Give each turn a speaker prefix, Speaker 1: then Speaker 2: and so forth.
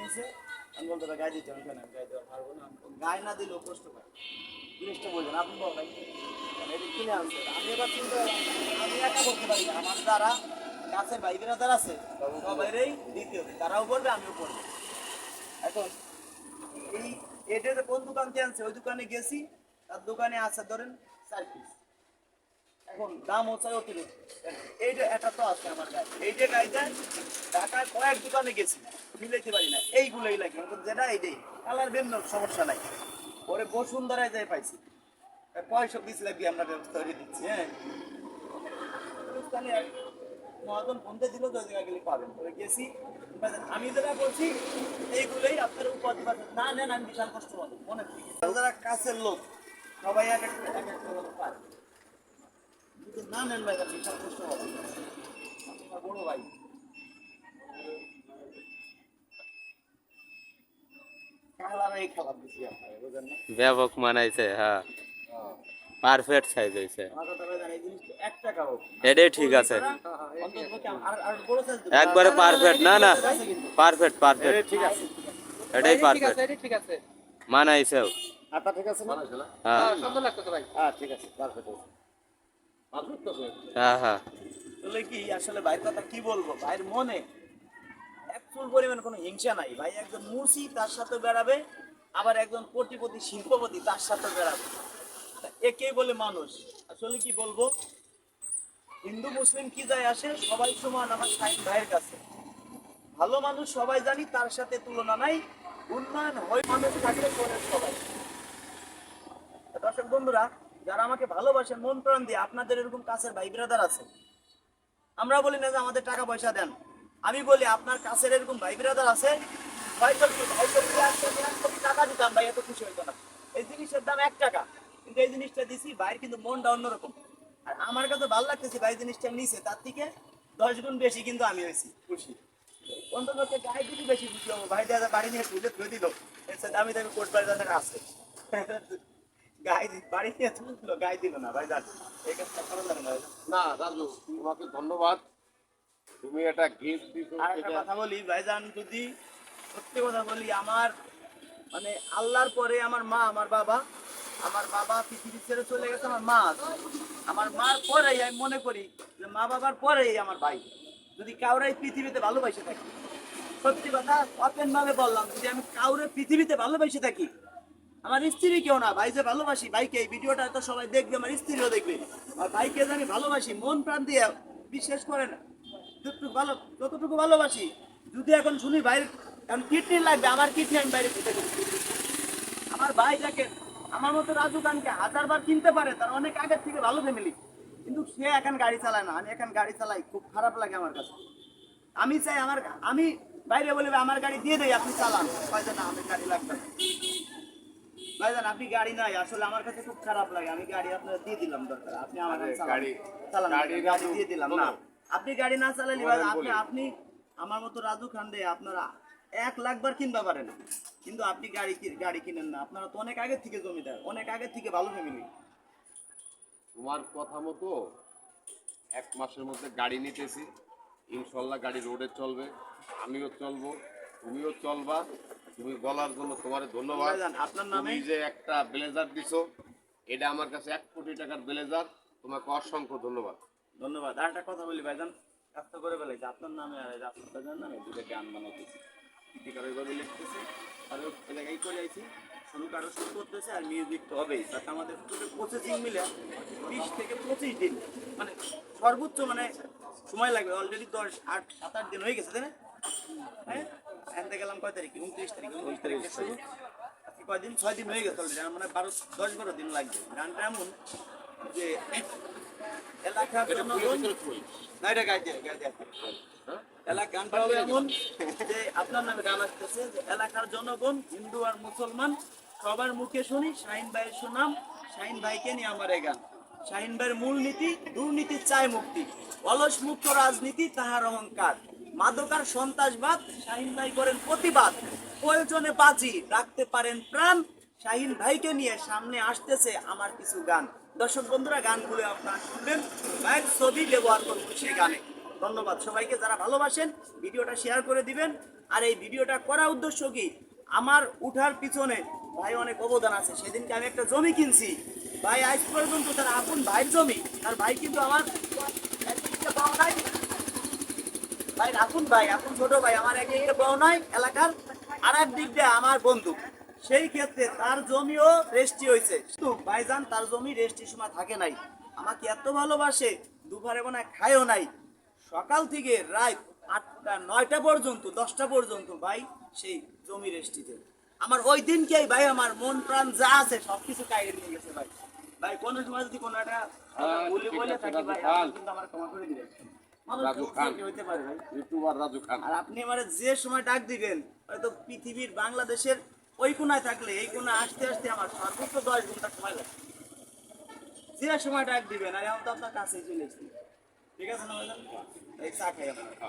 Speaker 1: নিয়েছে, আমি বলতে পারি গায়ে দিতে আমি কেন গায়ে দেওয়া পারব না গায়ে না দিলেও কষ্ট পায়। জিনিসটা বলছেন আপনি বল ভাই মানে এটা কিনে আনছে। আমি এবার চিন্তা আমি একা করতে পারি না। আমার দ্বারা কাছে ভাই বিরাদার আছে, সবাইরেই দিতে হবে তারাও বলবে, আমিও করব। এখন এই এটা কোন দোকান থেকে আনছে, ওই দোকানে গেছি, তার দোকানে আছে, ধরেন, চার পিস এখন দাম হচ্ছে অতিরিক্ত এইটা এটা তো আছে আমার গায়ে এইটা গাইটা ঢাকায় কয়েক দোকানে গেছি, মিলাইতে পারি না। এইগুলোই লাগে। যেটা এইটাই কালার ভিন্ন, সমস্যা নাই। পরে বসুন্ধরায় যাই পাইছি। পয়সা পিস লাগবে আমরা ব্যবস্থা করে দিচ্ছি হ্যাঁ। মহাজন ফোনতে দিল যে জায়গা গেলে পাবেন। পরে গেছি। আমি যেটা বলছি, এইগুলোই আপনার উপর না নেন আমি বিশাল কষ্ট পাবো। মনে যারা কাছের লোক, সবাই এক একটা এক একটা করে পায় যদি না নেন ভাই আপনি বিশাল কষ্ট পাবেন আপনার বড় ভাই কালারাই খারাপ বেশি আপনার বুঝেন না
Speaker 2: ব্যাপক মানাইছে হ্যাঁ। পারফেক্ট সাইজ হয়েছে
Speaker 1: আমার কথা ভাই জানেন, এই জিনিসটা এক টাকা হোক
Speaker 2: এটাই ঠিক আছে।
Speaker 1: অন্তত আর- আর বড় size দেবো।
Speaker 2: একবারে পারফেক্ট না না
Speaker 1: আছে। কিন্তু।
Speaker 2: পারফেক্ট পারফেক্ট
Speaker 1: ঠিক আছে
Speaker 2: এটাই পারফেক্ট
Speaker 3: ঠিক আছে।
Speaker 2: মানাইছেও
Speaker 1: আটা ঠিক আছে না?
Speaker 2: হ্যাঁ।
Speaker 3: সুন্দর লাগতো ভাই।
Speaker 1: হ্যাঁ ঠিক আছে পারফেক্ট আছে পারফেক্ট আছে
Speaker 2: হ্যাঁ হ্যাঁ
Speaker 1: আসলে কি আসলে ভাইয়ের কথা কি বলব? ভাইয়ের মনে এক ফুল পরিমাণ কোনো হিংসা নাই। ভাই একজন মুর্শি তার সাথে বেড়াবে। আবার একজন কোটিপতি শিল্পপতি তার সাথে বেড়াবে। একে বলে মানুষ। আসলে কি বলব? হিন্দু মুসলিম কি যায় আসে সবাই সমান আমার সাইন ভাইয়ের কাছে। ভালো মানুষ সবাই জানি তার সাথে তুলনা নাই। উন্নয়ন হয় মানুষ থাকলে সবাই। দর্শক বন্ধুরা যারা আমাকে ভালোবাসেন, মন প্রাণ দিয়ে আপনাদের এরকম কাছের ভাই ব্রাদার আছে, আমরা বলি, না যে আমাদের টাকা পয়সা দেন। আমি বলি, আপনার কাছের এরকম ভাই ব্রাদার আছে আমি টাকা দিতাম, ভাই, এত খুশি হইতো না। এই জিনিসের দাম এক টাকা, কিন্তু এই জিনিসটা দিছি, ভাইয়ের কিন্তু মনটা অন্যরকম। আর আমার কাছে ভালো লাগতেছে, ভাই জিনিসটা নিছে, তার থেকে দশ গুণ বেশি কিন্তু আমি হয়েছি খুশি। অন্তত গায়ে দিকে বেশি খুশি হব, ভাই দাদা বাড়ি নিয়ে তুলে ধুয়ে দিল। এর সাথে দামি দামি কোট বাড়ি দাদা আছে গায়ে বাড়ি নিয়ে তুললো গায়ে দিল না ভাই দাদা এই কাজটা করা যাবে না
Speaker 4: না রাজু তোমাকে ধন্যবাদ। তুমি একটা গিফট দিছো
Speaker 1: আর একটা কথা বলি ভাইজান যদি সত্যি কথা বলি আমার মানে আল্লাহর পরে আমার মা আমার বাবা আমার বাবা পৃথিবী ছেড়ে চলে গেছে আমার মা আছে। আমার মার পরেই আমি মনে করি যে মা বাবার পরেই আমার ভাই। যদি কাউরাই পৃথিবীতে ভালোবাসে থাকি সত্যি কথা ওপেন ভাবে বললাম যদি আমি কাউরে পৃথিবীতে ভালোবাসে থাকি আমার স্ত্রী কেউ না, ভাই যে ভালোবাসি, ভাইকে এই ভিডিওটা তো সবাই দেখবে, আমার স্ত্রীও দেখবে। আর ভাইকে আমি ভালোবাসি, মন প্রাণ দিয়ে বিশ্বাস করে না। যতটুকু ভালো, যতটুকু ভালোবাসি, যদি এখন শুনি ভাইয়ের কারণ কিডনি লাগবে, আমার কিডনি আমি বাইরে করি আমার ভাই যাকে আমার মতো রাজু খানকে হাজার বার কিনতে পারে, তার অনেক আগের থেকে ভালো ফ্যামিলি কিন্তু সে এখন গাড়ি চালায় না, আমি এখন গাড়ি চালাই, খুব খারাপ লাগে আমার কাছে। আমি চাই আমার, আমি বাইরে বলে আমার গাড়ি দিয়ে দেই, আপনি চালান। হয়তো না আমি গাড়ি লাগবে। ভাইজান আপনি গাড়ি নাই আসলে আমার কাছে খুব খারাপ লাগে। আমি গাড়ি আপনার দিয়ে দিলাম দরকার। আপনি আমার
Speaker 4: গাড়ি-
Speaker 1: চালান
Speaker 4: গাড়ি
Speaker 1: দিয়ে দিলাম। না আপনি গাড়ি না চালালে ভাই, আপনি আপনি আমার মতো রাজু খান রে আপনারা এক লাখ বার কিনবা পারেন কিন্তু আপনি গাড়ি গাড়ি কিনেন না। আপনারা তো অনেক আগে থেকে জমিদার অনেক আগে থেকে ভালো ফ্যামিলি
Speaker 4: তোমার কথা মতো এক মাসের মধ্যে গাড়ি নিতেছি। ইনশাল্লাহ গাড়ি রোডে চলবে। আমিও চলবো তুমিও চলবা। তুমি বলার জন্য তোমার ধন্যবাদ।
Speaker 1: আপনার নামে
Speaker 4: যে একটা ব্লেজার দিছো এটা আমার কাছে এক কোটি টাকার ব্লেজার। তোমাকে অসংখ্য ধন্যবাদ।
Speaker 1: ধন্যবাদ। আর একটা কথা বলি ভাইজান কাজটা করে ফেলেছে আপনার নামে আর রাস্তার ভাইজান নামে দুটো গান বানাতেছি গীতিকার ওইভাবে লিখতেছে আর ওই জায়গায় করে আইছি। শুরু কারও শুরু করতেছে আর মিউজিক তো হবেই। তাতে আমাদের প্রসেসিং মিলে বিশ থেকে পঁচিশ দিন মানে সর্বোচ্চ মানে সময় লাগবে। অলরেডি দশ আট সাত আট দিন হয়ে গেছে তাই না? হ্যাঁ? এনতে গেলাম কয় তারিখ? উনত্রিশ তারিখ। উনত্রিশ তারিখে শুরু আজকে কয়দিন ছয় দিন হয়ে গেছে অলরেডি মানে বারো দশ বারো দিন লাগবে। গানটা এমন যে এলাকার জনগণ না এটা গাই দিয়ে এলাকা গানটা হলো এমন যে আপনার নামে গান আসতেছে যে এলাকার জনগণ হিন্দু আর মুসলমান সবার মুখে শুনি শাহিন ভাইয়ের সুনাম শাহিন ভাইকে নিয়ে আমার এই গান। শাহিন ভাইয়ের মূল নীতি, দুর্নীতি চায় মুক্তি। অলস মুক্ত রাজনীতি তাহার অহংকার। মাদকার সন্ত্রাসবাদ শাহিন ভাই করেন প্রতিবাদ। প্রয়োজনে বাজি রাখতে পারেন প্রাণ। শাহিন ভাইকে নিয়ে সামনে আসতেছে আমার কিছু গান। দর্শক বন্ধুরা, গানগুলো আপনারা শুনবেন। ভাইয়ের ছবি ব্যবহার করব সেই গানে। ধন্যবাদ সবাইকে যারা ভালোবাসেন, ভিডিওটা শেয়ার করে দিবেন। আর এই ভিডিওটা করার উদ্দেশ্য কি? আমার উঠার পিছনে ভাই অনেক অবদান আছে। সেদিনকে আমি একটা জমি কিনছি। ভাই, আজ পর্যন্ত তার আপন ভাইয়ের জমি। তার ভাই কিন্তু আমার। ভাই রাখুন ভাই এখন ছোট ভাই। আমার এক দিকটা বড় নয় এলাকার। আর এক দিক দিয়ে আমার বন্ধু। সেই ক্ষেত্রে তার জমিও রেস্টি হয়েছে। কিন্তু ভাইজান, তার জমি রেস্টির সময় থাকে নাই। আমাকে এত ভালোবাসে, দুপুরে মনে খায়ও নাই। সকাল থেকে রাত আটটা, নয়টা পর্যন্ত, দশটা পর্যন্ত ভাই সেই জমি রেস্টিতে আমার ওই দিনকেই ভাই আমার মন প্রাণ যা আছে সবকিছু কাইরে নিয়ে গেছে ভাই। ভাই কোনো সময় যদি কোনো একটা
Speaker 4: হ্যাঁ,
Speaker 1: বলি বলে থাকি ভাই আপনি কিন্তু আমার ক্ষমা করে আর আপনি আমার যে সময় ডাক দিবেন হয়তো পৃথিবীর বাংলাদেশের ওই কোনায় থাকলে এই কোনা আসতে আসতে আমার সর্বোচ্চ দশ ঘণ্টা সময় লাগে। যে সময় ডাক দিবেন আর এখন তো আপনার কাছেই চলে এসেছি। ঠিক আছে না এই চা খাই আমরা।